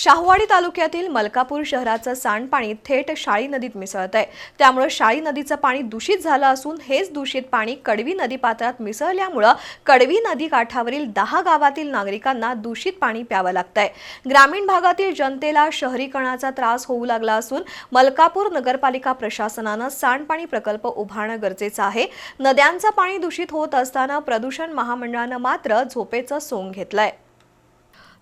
शाहवाडी तालुक्यातील मलकापूर शहराचं सांडपाणी थेट शाळी नदीत मिसळत आहे. त्यामुळे शाळी नदीचं पाणी दूषित झालं असून हेच दूषित पाणी कडवी नदी पात्रात मिसळल्यामुळं कडवी नदी काठावरील दहा गावातील नागरिकांना दूषित पाणी प्यावं लागतंय. ग्रामीण भागातील जनतेला शहरीकरणाचा त्रास होऊ लागला असून मलकापूर नगरपालिका प्रशासनानं सांडपाणी प्रकल्प उभारणं गरजेचं आहे. नद्यांचं पाणी दूषित होत असताना प्रदूषण महामंडळानं मात्र झोपेचं सोंग घेतलंय.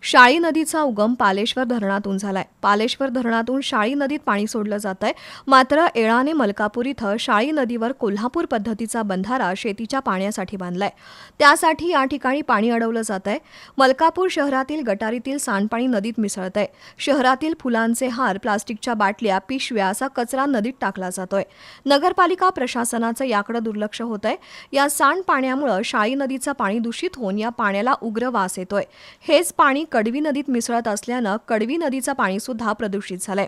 शाळी नदीचा उगम पालेश्वर धरणातून झालाय. पालेश्वर धरणातून शाळी नदीत पाणी सोडलं जात आहे मात्र एळाने मलकापूर इथं शाळी नदीवर कोल्हापूर पद्धतीचा बंधारा शेतीच्या पाण्यासाठी बांधलाय. त्यासाठी या ठिकाणी पाणी अडवलं जात आहे मलकापूर शहरातील गटारीतील सांडपाणी नदीत मिसळत आहे शहरातील फुलांचे हार प्लास्टिकच्या बाटल्या पिशव्या असा कचरा नदीत टाकला जातोय. नगरपालिका प्रशासनाचं याकडे दुर्लक्ष होत आहे या सांडपाण्यामुळं शाळी नदीचं पाणी दूषित होऊन या पाण्याला उग्र वास येतोय. हेच पाणी कडवी नदीत मिसळत असल्यानं कडवी नदीचं पाणी सुद्धा प्रदूषित झालंय.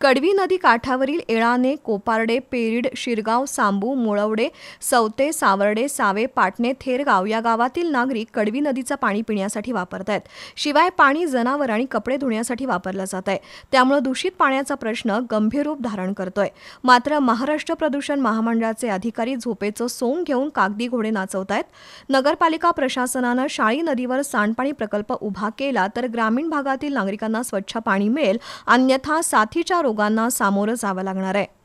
कडवी नदी काठावरील एळाने कोपारडे पेरीड शिरगाव सांबू मुळवडे सवते सावर्डे सावे पाटणे थेरगाव या गावातील नागरिक कडवी नदीचं पाणी पिण्यासाठी वापरत आहेत शिवाय पाणी जनावर आणि कपडे धुण्यासाठी वापरलं जात आहे त्यामुळे दूषित पाण्याचा प्रश्न गंभीर रूप धारण करतोय. मात्र महाराष्ट्र प्रदूषण महामंडळाचे अधिकारी झोपेचं सोंग घेऊन कागदी घोडे नाचवत आहेत नगरपालिका प्रशासनानं शाळी नदीवर सांडपाणी प्रकल्प उभा केला केला तर ग्रामीण भागातील नागरिकांना स्वच्छ पाणी मिळेल. अन्यथा साथीच्या रोगांना सामोरं जावं लागणार आहे.